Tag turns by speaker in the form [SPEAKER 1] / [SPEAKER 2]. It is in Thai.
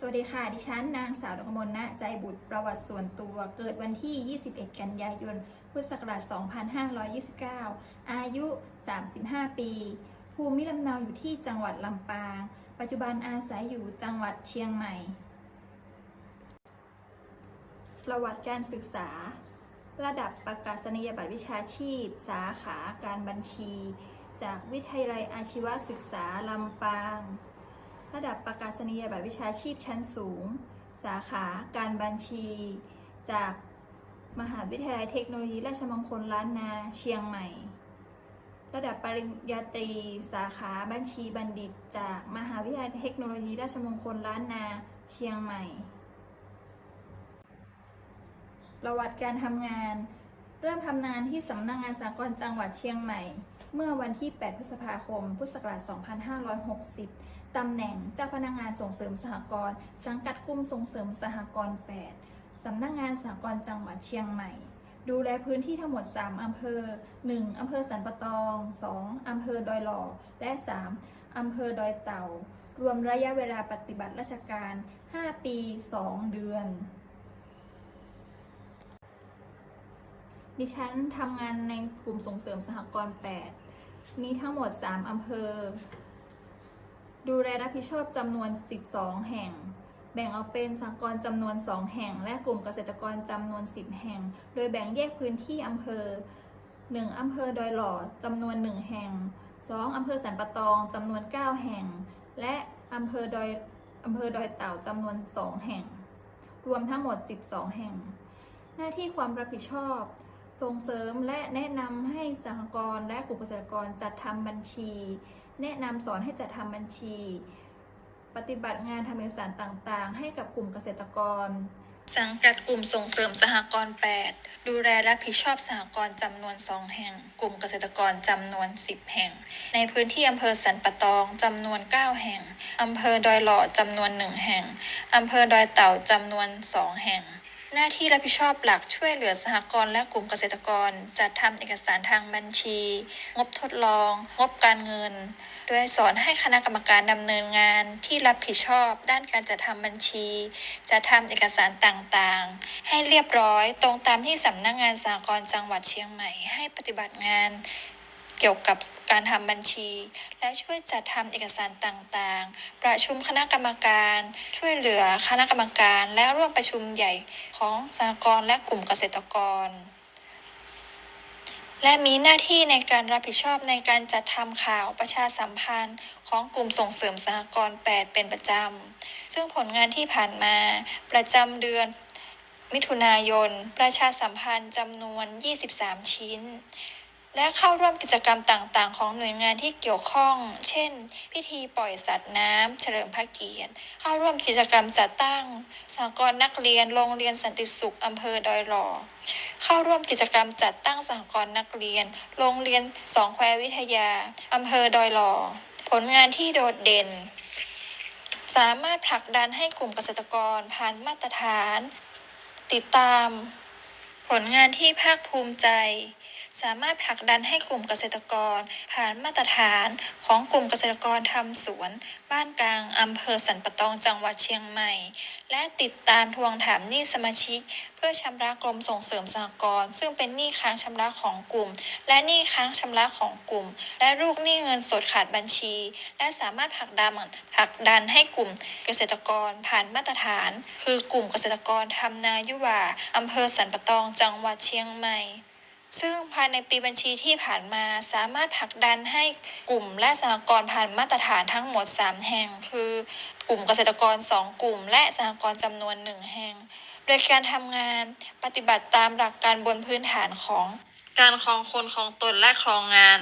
[SPEAKER 1] สวัสดีค่ะ ดิฉันนางสาวดกมลณใจบุตรประวัติส่วนตัว เกิดวันที่ 21 กันยายน พุทธศักราช 2529 อายุ 35 ปี ภูมิลำเนาอยู่ที่จังหวัดลำปาง ปัจจุบันอาศัยอยู่จังหวัดเชียงใหม่ ประวัติการศึกษา ระดับประกาศนียบัตรวิชาชีพ สาขาการบัญชี จากวิทยาลัยอาชีวศึกษาลำปาง ระดับประกาศนียบัตรวิชาชีพชั้นสูง สาขาการบัญชี จากมหาวิทยาลัยเทคโนโลยีราชมงคลล้านนาเชียงใหม่ ระดับปริญญาตรี สาขาบัญชีบัณฑิต จากมหาวิทยาลัยเทคโนโลยีราชมงคลล้านนาเชียงใหม่ ประวัติการทำงาน เริ่มทำงานที่สำนักงานสากลจังหวัดเชียงใหม่ เมื่อวันที่ 8 พฤษภาคม พุทธศักราช 2560 ตำแหน่งเจ้าพนักงานส่งเสริมสหกรณ์สังกัดกลุ่มส่งเสริมสหกรณ์ 8 สำนักงานสหกรณ์จังหวัดเชียงใหม่ ดูแลพื้นที่ทั้งหมด 3 อำเภอ 1. อำเภอสันปะตอง 2. อำเภอดอยหล่อ และ 3. อำเภอดอยเต่า รวมระยะเวลาปฏิบัติราชการ 5 ปี 2 เดือนดิฉันทำงานในกลุ่มส่งเสริมสหกรณ์ 8 มีทั้งหมด 3 อำเภอ ดูแลรับผิดชอบจำนวน 12 แห่ง แบ่งออกเป็นสหกรณ์จำนวน 2 แห่ง และกลุ่มเกษตรกรจำนวน 10 แห่ง โดยแบ่งแยกพื้นที่อำเภอ 1. อำเภอดอยหล่อจำนวน 1 แห่ง 2. อำเภอสันปะตองจำนวน 9 แห่ง และอำเภอดอยอำเภอดอยเต่าจำนวน 2 แห่ง รวมทั้งหมด 12 แห่ง หน้าที่ความรับผิดชอบส่งเสริมและแนะนำให้สหกรณ์และกลุ่มเกษตรกรจัดทำบัญชี แนะนำสอนให้จัดทำบัญชี ปฏิบัติงานทำเอกสารต่างๆ ให้กับกลุ่มเกษตรกร สังกัดกลุ่มส่งเสริมสหกรณ์ 8 ดูแลรับผิดชอบสหกรณ์จำนวน 2 แห่ง กลุ่มเกษตรกรจำนวน 10 แห่ง ในพื้นที่อำเภอสันปะตองจำนวน 9 แห่งอำเภอดอยหล่อจำนวน 1 แห่งอำเภอดอยเต่าจำนวน 2 แห่ง หน้าที่รับผิดชอบหลักช่วยเหลือสหกรณ์และกลุ่มเกษตรกร จัดทำเอกสารทางบัญชี งบทดลอง งบการเงิน โดยสอนให้คณะกรรมการดำเนินงานที่รับผิดชอบ ด้านการจัดทำบัญชีจะทำเอกสารต่างๆ ให้เรียบร้อยตรงตามที่สำนักงานสหกรณ์จังหวัดเชียงใหม่ให้ปฏิบัติงาน เกี่ยวกับการทำบัญชี และช่วยจัดทำเอกสารต่างๆ ประชุมคณะกรรมการ ช่วยเหลือคณะกรรมการ และร่วมประชุมใหญ่ของสหกรณ์และกลุ่มเกษตรกร และมีหน้าที่ในการรับผิดชอบในการจัดทำข่าวประชาสัมพันธ์ ของกลุ่มส่งเสริมสหกรณ์ 8 เป็นประจำ ซึ่งผลงานที่ผ่านมาประจำเดือนมิถุนายน ประชาสัมพันธ์จำนวน 23 ชิ้น และเข้าร่วมกิจกรรมต่างๆ ของหน่วยงานที่เกี่ยวข้อง เช่น พิธีปล่อยสัตว์น้ำเฉลิมพระเกียรติ เข้าร่วมกิจกรรมจัดตั้งสหกรณ์นักเรียนโรงเรียนสันติสุขอำเภอดอยหล่อ เข้าร่วมกิจกรรมจัดตั้งสหกรณ์นักเรียน โรงเรียนสองแคววิทยาอำเภอดอยหล่อ ผลงานที่โดดเด่น สามารถผลักดันให้กลุ่มเกษตรกรผ่านมาตรฐาน ติดตาม ผลงานที่ภาคภูมิใจ สามารถผลักดันให้กลุ่มเกษตรกร ผ่านมาตรฐานของกลุ่มเกษตรกรทำสวน บ้านกลางอำเภอสันปะตองจังหวัดเชียงใหม่ และติดตามทวงถามหนี้สมาชิก เพื่อชำระกรมส่งเสริมสหกรณ์ซึ่งเป็นหนี้ค้างชำระของกลุ่ม และหนี้ค้างชำระของกลุ่ม และลูกหนี้เงินสดขาดบัญชี และสามารถผลักดันผลักดันให้กลุ่มเกษตรกรผ่านมาตรฐาน คือกลุ่มเกษตรกรทำนายุวาอำเภอสันปะตองจังหวัดเชียงใหม่ ซึ่งภายในปีบัญชีที่ผ่านมาสามารถผลักดันให้กลุ่มและสหกรณ์ผ่านมาตรฐานทั้งหมด 3 แห่ง คือกลุ่มเกษตรกร 2 กลุ่ม และสหกรณ์จำนวน 1 แห่ง โดยการทำงานปฏิบัติตามหลักการบนพื้นฐานของ การคลองคนคลองตนและคลองงาน